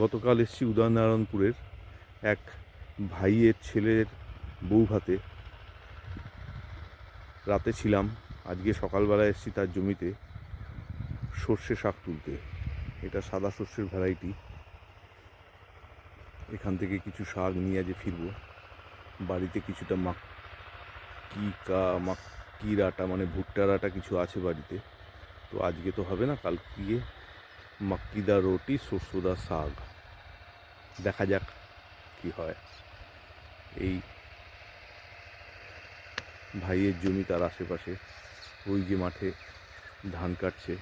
গতকাল এসেছি উদয়নারায়ণপুরের এক ভাইয়ের ছেলের বউ ভাতে। রাতে ছিলাম, আজকে সকালবেলা এসেছি তার জমিতে সর্ষে শাক তুলতে। এটা সাদা শস্যের ভ্যারাইটি। এখান থেকে কিছু শাক নিয়ে আজকে ফিরবো। বাড়িতে কিছুটা মাক কি কা মাক্কির আটা মানে ভুট্টার আটা কিছু আছে বাড়িতে। তো আজকে তো হবে না, কালকে গিয়ে মাক্কিদা রুটি সরষোদা শাক। দেখা যাক কি হয়। এই ভাইয়ের জমি তার আশেপাশে। ওই যে মাঠে ধান কাটছে।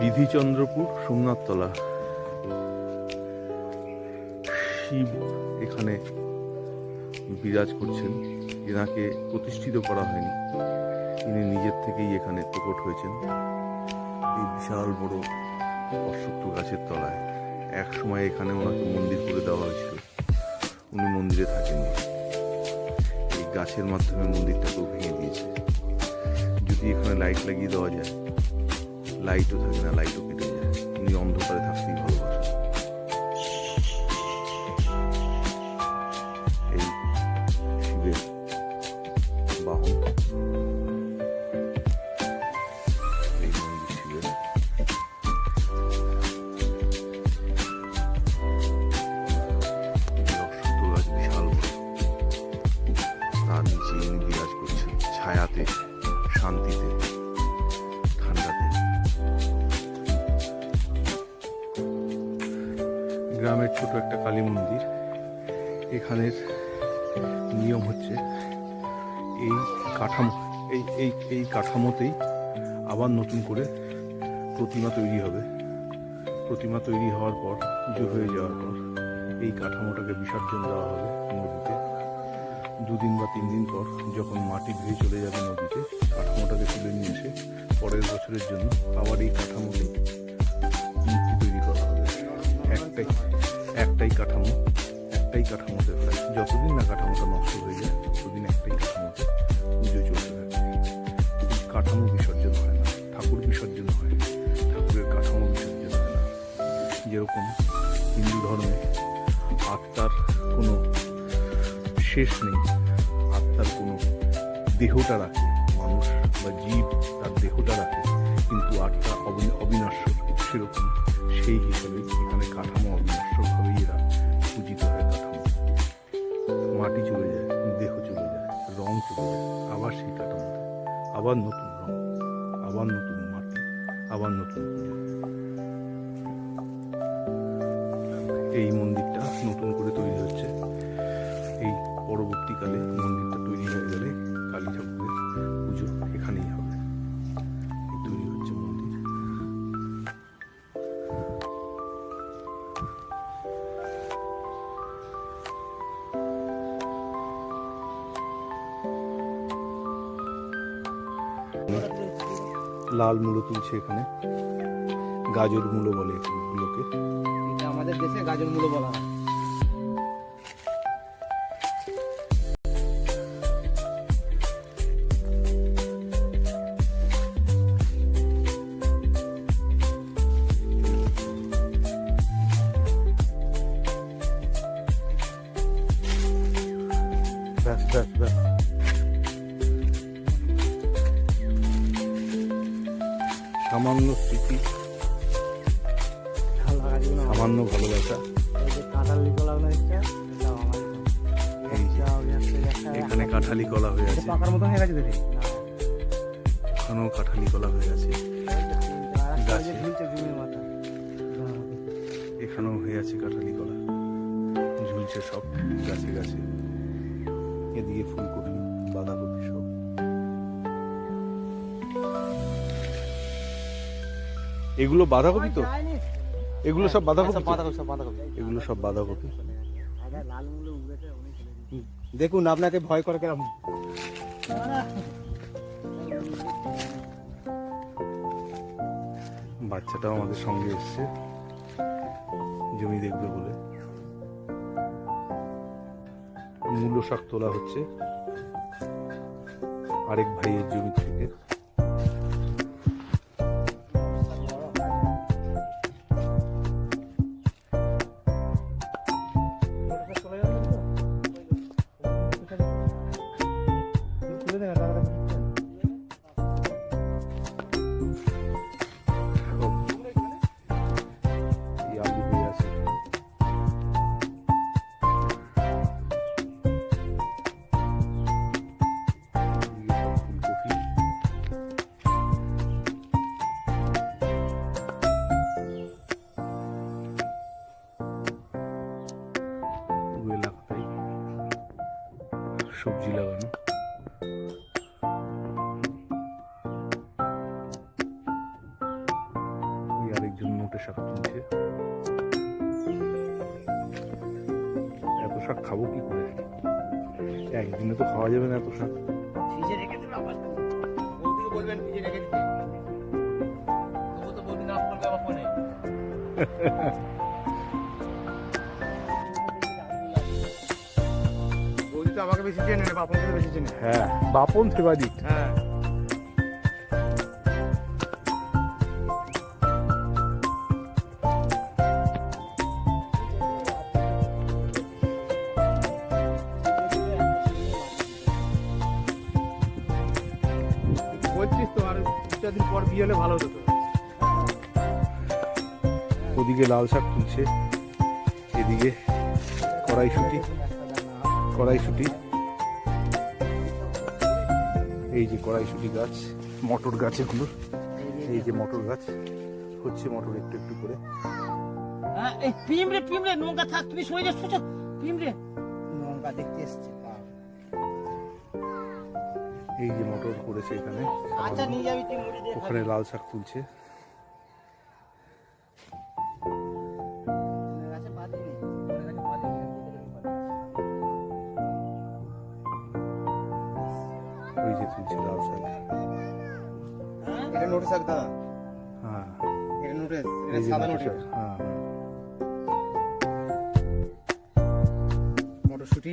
বিধিচন্দ্রপুর, সোমনাথতলা। শিব এখানে বিরাজ করছেন, এনাকে প্রতিষ্ঠিত করা হয়নি। তিনি নিজের থেকেই এখানে প্রকট হয়েছেন। এই বিশাল বড় অশ্বত্থ গাছের তলায়। এক সময় এখানে ওনাকে মন্দির করে দেওয়া হয়েছিল। উনি মন্দিরে থাকেননি এই গাছের মাধ্যমে মন্দিরটাকেও ভেঙে দিয়েছে। যদি এখানে লাইট লাগিয়ে দেওয়া যায়, লাইটও থাকে না, লাইটও কেটে যায়। উনি অন্ধকারে থাকতেই ভালোবাসেন কাঠামো। এই এই এই কাঠামোতেই আবার নতুন করে প্রতিমা তৈরি হবে। প্রতিমা তৈরি হওয়ার পর, পুজো হয়ে যাওয়ার পর এই কাঠামোটাকে বিসর্জন দেওয়া হবে নদীতে। দুদিন বা তিন দিন পর যখন মাটি ধুয়ে চলে যাবে নদীতে, কাঠামোটাকে তুলে নিয়ে এসে পরের বছরের জন্য আবার এই কাঠামোতে মূর্তি তৈরি করা হবে। একটাই একটাই কাঠামো, একটাই কাঠামোতে প্রায় যতদিন না কাঠামোটা নষ্ট হয়ে যায় কাঠামো বিসর্জন হয় না, ঠাকুর বিসর্জন হয়, ঠাকুরের কাঠামো বিসর্জন হয় না। যেরকম হিন্দু ধর্মে আত্মার কোনো শেষ নেই, আত্মার কোনো দেহটা রাখে, মানুষ বা জীব তার দেহটা রাখে, কিন্তু আত্মা অবি- অবিনশ্বর সেরকম সেই হিসাবে এখানে কাঠামো অবিনশ্বরভাবেই এরা পূজিত হয় কাঠামো। মাটি চলে যায়, দেহ চলে যায়, রং চলে যায়, আবার সেই কাঠামোতে, আবার নতুন। আবার নতুন মাটি আবার নতুন লাল মূলো তুলছে এখানে। গাজর মূলো বলে এগুলোকে আমাদের দেশে গাজর মূলো বলা হয়। একটা- একটা- এখানে কাঁঠালি কলা হয়ে আছে। ওখানেও কাঁঠালি কলা হয়ে আছে। গাছে। এখানেও হয়ে আছে কাঁঠালি কলা। ঝুলছে সব গাছে গাছে। এদিকে ফুলকপি, বাঁধাকপি সব। এগুলো বাঁধাকপি তো? এগুলো সব বাঁধাকপি বাঁধাকপি সব বাঁধাকপি। এগুলো সব বাঁধাকপি। দেখুন আপনাকে ভয় করে কেরম বাচ্চাটাও আমাদের সঙ্গে এসছে। জমি দেখবে বলে। মূল্য শাক তোলা হচ্ছে। আরেক ভাইয়ের জমি থেকে। শাক তুলছে এত শাক খাব কি করে? একদিনে তো খাওয়া যাবে না এত শাক। আমাকে বেশি চেনে না বাপনকে বেশি চেনে। হ্যাঁ। বাপন ফেভারিট হ্যাঁ। হলে ভালো হতো ওদিকে লাল শাক তুলছে এদিকে কড়াইশুটি কড়াইশুটি। এই যে কড়াইশুটি গাছ মটর গাছ এগুলো। এই যে মটর গাছ হচ্ছে মটর একটু একটু করে। হ্যাঁ, এই পিমড়ে পিমড়ে নৌকা থাক তুমি সরে যাচ্ছ পিমড়ে লঙ্কা দেখতে এসছে। এই যে মটর করেছে এখানে। আচ্ছা নিয়ে যাবি তুই মুড়ি দিয়ে ওখানে লাল শাক তুলছে। ওই যে লাল শাক। হ্যাঁ? এটা নোটিস শাক দাদা হ্যাঁ। এটা নোটিস এটা সাদা মটর নোটিস শাক হ্যাঁ হ্যাঁ। মটরশুঁটি।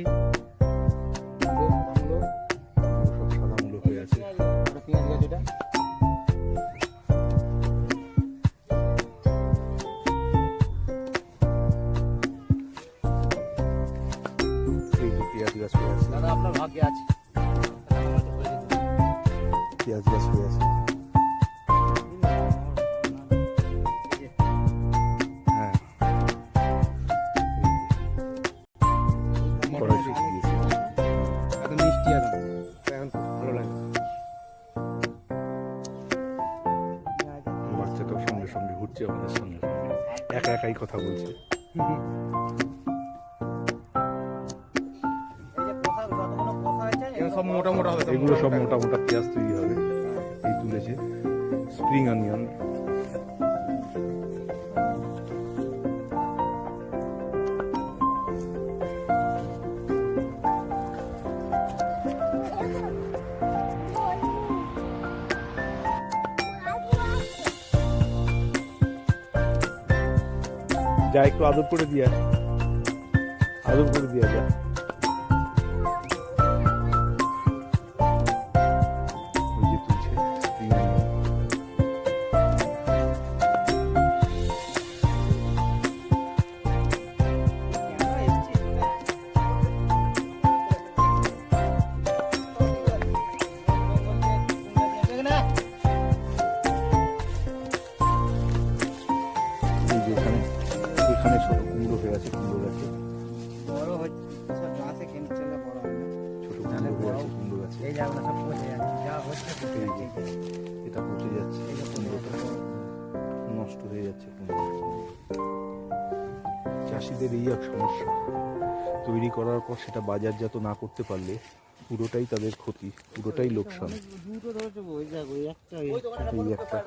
কথা বলছে। সব মোটা মোটা এগুলো সব মোটা মোটা পেঁয়াজ তৈরি হবে। এই তুলেছে স্প্রিং অনিয়ন। যা একটু আদর করে দিয়া। আদর করে দিয়ে যা। এটা পচে যাচ্ছে নষ্ট হয়ে যাচ্ছে চাষিদের এই এক সমস্যা। তৈরি করার পর সেটা বাজারজাত না করতে পারলে পুরোটাই তাদের ক্ষতি, পুরোটাই লোকসান। এই একটা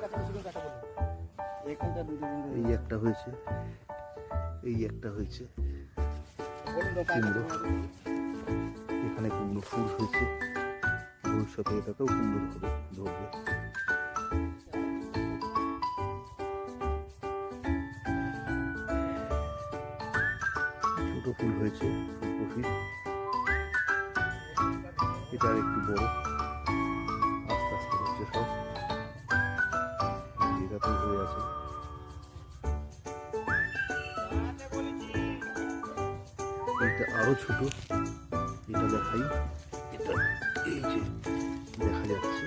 এই একটা হয়েছে, এই একটা হয়েছে। কুমড়ো। এখানে কুমড়ো ফুল হয়েছে। ভবিষ্যতে এটাকেও সুন্দর করে ধরবে। ছোট ফুল হয়েছে, ফুলকপি। এটা একটু বড়। আস্তে আস্তে হচ্ছে সব। হয়ে আছে। এটা আরও ছোট। এটা দেখাই। এটা এই যে দেখা যাচ্ছে,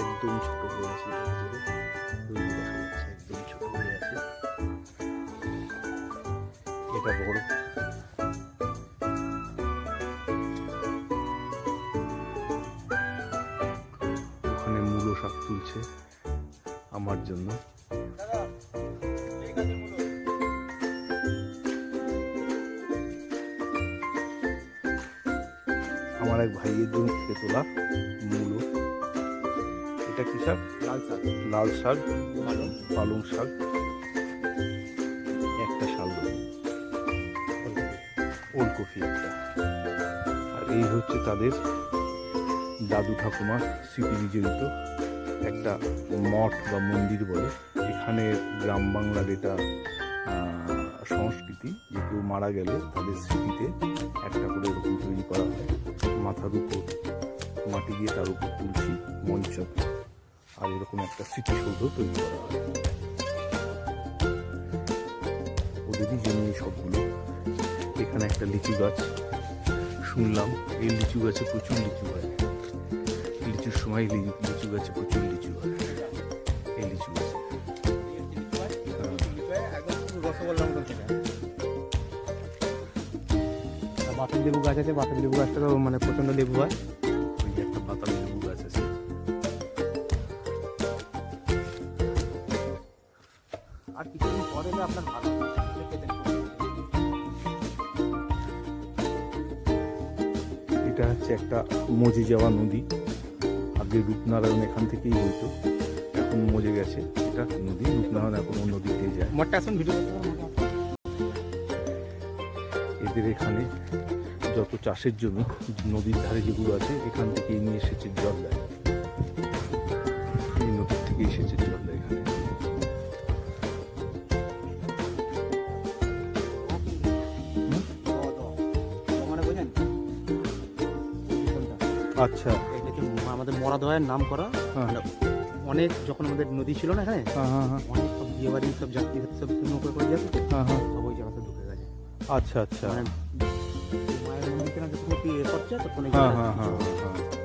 একদম ছোট হয়ে আছে দেখা এটা বড়। ওখানে মূলো শাক তুলছে আমার জন্য। আমার এক ভাইয়ের তোলা মূলো। এটা কি শাক? লাল শাক। লাল শাক ভালো পালং শাক। একটা শাল ওলকপি একটা। আর এই হচ্ছে তাদের দাদু ঠাকুমা স্মৃতি বিজড়িত একটা মঠ বা মন্দির বলে। এখানে গ্রাম বাংলার এটা কেউ মারা গেলে তাদের স্মৃতিতে একটা করে এরকম তৈরি করা হয়। মাথার উপর মাটি দিয়ে তার উপর তুলসী মঞ্চ আর এরকম একটা স্মৃতিসৌধ তৈরি করা হয়। ওদেরই জন্য সবগুলো। এখানে একটা লিচু গাছ। শুনলাম, এই লিচু গাছে প্রচুর লিচু হয়। লিচুর সময় লিচু গাছে প্রচুর লিচু হয়। এই লিচু গাছে। একদম বাতাবি লেবু গাছ আছে বাতাবি লেবু গাছটাও মানে প্রচণ্ড লেবু হয়। ওই একটা বাতাবি লেবু গাছ আছে। আর কিছুদিন পরে হলে আপনার ভালো এটা হচ্ছে একটা মজে যাওয়া নদী। আগে রূপনারায়ণ এখান থেকেই হইতো এখন মজে গেছে। এটা নদী রূপনারায়ণ এখন অন্য দিক যায়। মোটটা আসুন ভিডিও এদের এখানে যত চাষের জমি নদীর ধারে যেগুলো আছে এখান থেকেই নিয়ে সেচের জল দেয় এই নদীর থেকেই সেচের জল দেয় এখানে। আচ্ছা। আমাদের মরা দোয়ের নাম করা হ্যাঁ। অনেক যখন আমাদের নদী ছিল না এখানে হ্যাঁ হ্যাঁ হ্যাঁ। অনেক সব বিয়ে বাড়ি সব যাত্রী সব নৌকা করে যাচ্ছে। আচ্ছা আচ্ছা। মানে মায়ের মন্দির কেনা যখন এ করছে তখন হ্যাঁ হ্যাঁ হ্যাঁ।